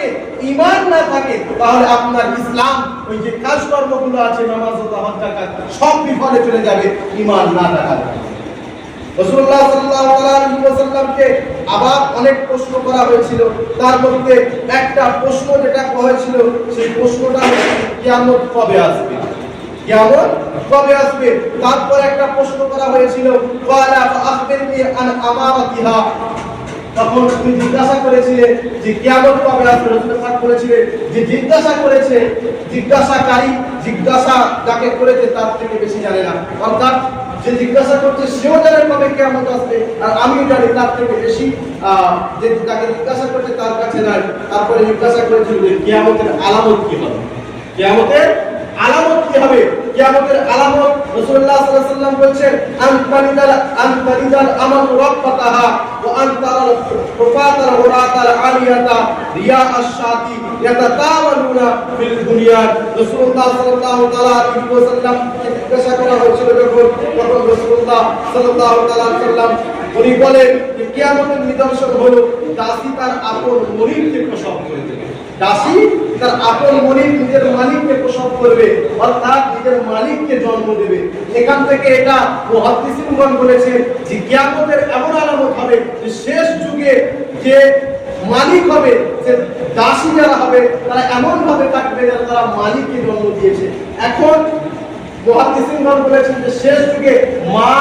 থাকে ইমান না থাকে, তাহলে আপনার ইসলাম, ওই যে কাজ কর্মগুলো আছে, নামাজ ও জাকাত সব বিফলে চলে যাবে ইমান না থাকার আবার অনেক প্রশ্ন করা হয়েছিল। তার মধ্যে একটা প্রশ্ন যেটা হয়েছিল, সেই প্রশ্নটা কিয়ামত কবে আসবে? কিয়ামত কবে আসবে? তারপর একটা প্রশ্ন করা হয়েছিল তখন তুমি জিজ্ঞাসা করেছিলে যে রাসূল পাক বলেছিলে যে জিজ্ঞাসা করেছে, জিজ্ঞাসাকারী জিজ্ঞাসা যাকে করেছে তার থেকে বেশি জানে না। অর্থাৎ যে জিজ্ঞাসা করছে, সেও জানে কবে কিয়ামত আসবে, আর আমিও জানি তার থেকে বেশি যে যাকে জিজ্ঞাসা করছে তার কাছে নাই। তারপরে জিজ্ঞাসা করেছিল যে কিয়ামতের আলামত কি হবে? কিয়ামতের আলামত কি হবে? কিয়ামতের আলামত রাসূলুল্লাহ সাল্লাল্লাহু আলাইহি ওয়াসাল্লাম বলছেন আনতারিদাল আনতারিদাল আমাল রাব্বাতাহা। ওয়া আনতারাল হুফাতাল হুরাতাল আলিয়াতা রিয়া আশ-শাতি ইয়াতাতাওয়ালুনা ফিল দুনিয়া রাসূলুল্লাহ সাল্লাল্লাহু আলাইহি ওয়াসাল্লাম জিজ্ঞাসা করা হয়েছিল যখন, তখন রাসূলুল্লাহ সাল্লাল্লাহু আলাইহি ওয়াসাল্লাম, উনি বলেন যে কিয়ামতের নিদর্শন হলো দাসী তার আপন মরিদকে প্রসব করে দেবে। দাসী তার আপন মনির নিজের মালিককে প্রসব করবে, অর্থাৎ নিজের মালিককে জন্ম দেবে। এখান থেকে এটা মুহাদ্দিসিনগণ বলেছে যে কিয়ামতের এমন আলামত হবে যে শেষ যুগে যে মালিক হবে, যে দাসী যারা হবে, তারা এমন ভাবে থাকবে যারা তারা মালিককে জন্ম দিয়েছে। এখন মুহাদ্দিসিনগণ বলেছেন যে শেষ যুগে মা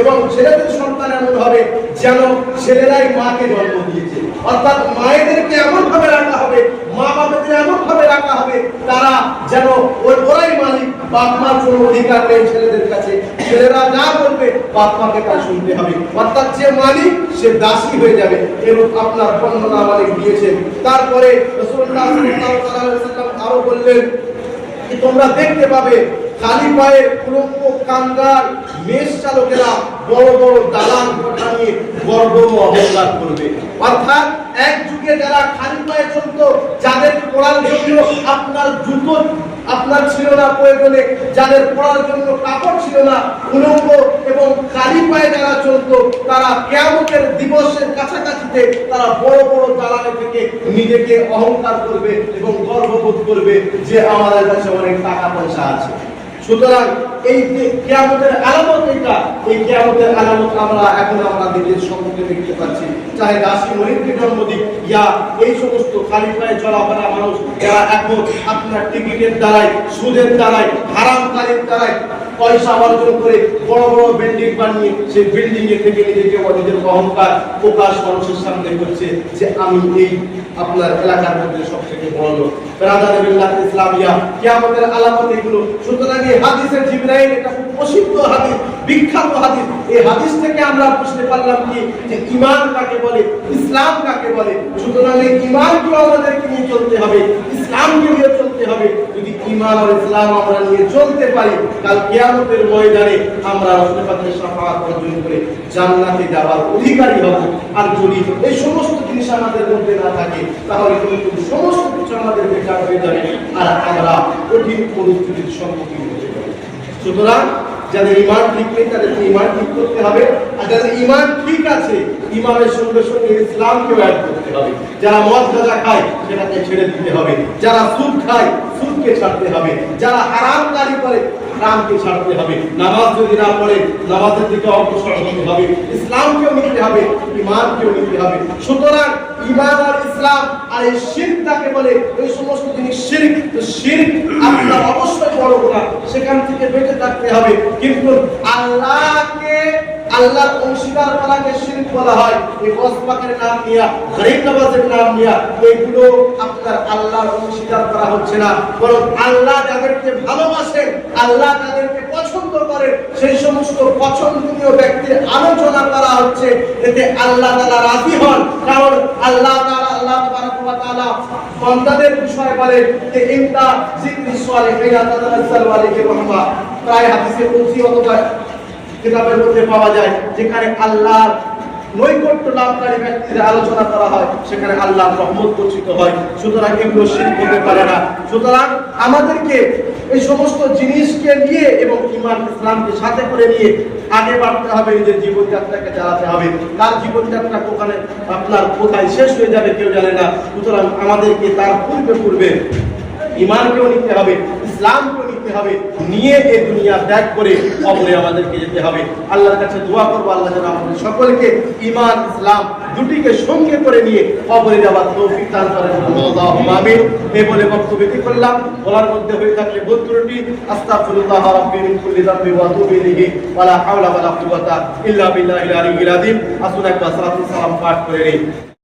এবং ছেলেদের সন্তান এমন হবে যেন ছেলেরাই মাকে জন্ম দিয়েছে। অর্থাৎ মায়েদেরকে এমন ভাবে রাখা হবে, মা বাবাদের এমন ভাবে রাখা হবে, তারা যেন ওই ওরাই মালিক, বাপ মার কোনো অধিকার নেই ছেলেদের কাছে। ছেলেরা যা বলবে বাপ মাকে তা শুনতে হবে। অর্থাৎ যে মালিক, সে দাসী হয়ে যাবে এবং আপনার বর্ণনা মালিক দিয়েছেন তারপরে আরও বললেন তোমরা দেখতে পাবে খালি পায়ে কুলঙ্গ কাঙ্গাল মেষ চালকেরা বড় বড় দালান কোঠা নিয়ে গর্ব অহংকার করবে। অর্থাৎ এক যুগে যারা খালি পায়ে চলতো, যাদের পড়ার জন্য আপনার জুতো, আপনার ছিল না প্রয়োজনে, যাদের পড়ার জন্য কাপড় ছিল না উলঙ্গ এবং খালি পায়ে যারা চলতো, তারা কেয়ামতের দিবসের কাছাকাছিতে তারা বড় বড় দালানে থেকে নিজেকে অহংকার করবে এবং গর্ববোধ করবে যে আমাদের কাছে অনেক টাকা পয়সা আছে। সুতরাং এই কিয়ামতের আলামত এটা এই কিয়ামতের আলামত আমরা এখন আমরা নিজের সম্মুখে দেখতে পাচ্ছি। চাহে দাসী মরিদকে জন্মদিক ইয়া, এই সমস্ত খালি পায়ে চলাফেরা মানুষ যারা এখন আপনার টিকিটের দ্বারাই সুদের দ্বারাই হারাম কারের দ্বারাই পয়সা অর্জন করে বড় বড় বিল্ডিং বানিয়ে সেই বিল্ডিং এ থেকে নিজেকে অহংকার প্রকাশ মানুষের সামনে করছে যে আমি এই আপনার এলাকার মধ্যে সব থেকে বড় লোক। ইসলামিয়া, কিয়ামতের আলামত এগুলো। সুতরাং এই হাদিসের জিবরাইল এটা খুব প্রসিদ্ধ হাদিস, বিখ্যাত হাদিস। এই হাদিস থেকে আমরা বুঝতে পারলাম কি? যে ঈমান কাকে বলে, ইসলাম কাকে বলে? সুতরাং এই ঈমানকে আমাদেরকে নিয়ে চলতে হবে। ইসলামকে নিয়ে চলতে হবে। যদি ঈমান আর ইসলাম আমরা নিয়ে চলতে পারি, কাল কিয়ামতের ময়দানে আমরা রাসূল শাফাআত অর্জন করে জান্নাতে যাওয়ার অধিকারী হব। আর যদি এই সমস্ত জিনিস আমাদের মধ্যে না থাকে, তাহলে কিন্তু সমস্ত কিছু আমাদের বেকার হয়ে যাবে আর আমরা কঠিন পরিস্থিতির সম্মুখীন হতে পারি। সুতরাং যাদের ইমান ঠিক নেই, তাদেরকে ইমান ঠিক করতে হবে। আর যাদের ইমান ঠিক আছে ইমানের সঙ্গে সঙ্গে ইসলামকে অ্যাড করতে হবে। যারা মদ গাঁজা খায়, সেটাকে ছেড়ে দিতে হবে। যারা সুদ খায়, সুদকে ছাড়তে হবে। যারা আরাম কারি করে, হারামকে ছাড়তে হবে। নামাজ যদি না পড়ে, নামাজের দিকে অগ্রসর হতে হবে। ইসলামকেও নিতে হবে। ইমানকেও নিতে হবে। সুতরাং আর ইসলাম আর এই শিরকটাকে বলে, এই সমস্ত জিনিস তো আপনার অবশ্যই বড় গোনা সেখান থেকে বেঁচে থাকতে হবে। কিন্তু আল্লাহকে, আল্লাহর অংশীদার বলা হয়। এই নাম নিয়া নাম নিয়া এইগুলো আপনার আল্লাহর অংশীদার করা হচ্ছে না। বরং আল্লাহ যাদেরকে ভালোবাসেন, আল্লাহ করেন সেই সমস্ত পছন্দনীয় ব্যক্তির আলোচনা করা হচ্ছে এতে আল্লাহ তাআলা রাজি হন। কারণ আল্লাহ তাআলা আল্লাহ তাআলা বান্দাদের বিষয় বলেন যে, ইনতা যিকরি সালিহিনা তাতানাজ্জালু আলাইহি রাহমা। প্রায় হাদিসে কুদসি অথবা কিতাবের মধ্যে পাওয়া যায়, যেখানে আল্লাহ নৈকট্য লাভকারী ব্যক্তিদের আলোচনা করা হয়, সেখানে আল্লাহ রহমত বর্ষিত হয়। সুতরাং এগুলো শির হতে পারে না। সুতরাং আমাদেরকে এই সমস্ত জিনিসকে নিয়ে এবং ইমান, ইসলামকে সাথে করে নিয়ে আগে বাড়তে হবে, নিজের জীবনযাত্রাকে চালাতে হবে। তার জীবনযাত্রা ওখানে আপনার কোথায় শেষ হয়ে যাবে কেউ জানে না। সুতরাং আমাদেরকে তার পূর্বে পূর্বে ইমানকেও নিতে হবে। ইসলামকেও নিতে হবে, নিয়ে এই দুনিয়া ত্যাগ করে কবরে আমাদেরকে যেতে হবে। আল্লাহর কাছে দোয়া করব, আল্লাহ যেন আমাদের সকলকে ইমান ইসলাম দুটিকে সঙ্গে করে নিয়ে কবরে যাওয়ার তৌফিক দান করেন। আমিন। এই বলে বক্তব্য করলাম। বলার মধ্যে হয়ে থাকলে ভুল ত্রুটি আস্তাগফিরুল্লাহ রাব্বি মিন কুল্লি যামবি ওয়া আতুবু ইলাইহি, ওয়ালা হাওলা ওয়ালা কুওয়াতা ইল্লা বিল্লাহিল আলিয়্যিল আযীম। আসুন একবার সালাতু সালাম পাঠ করে নিই।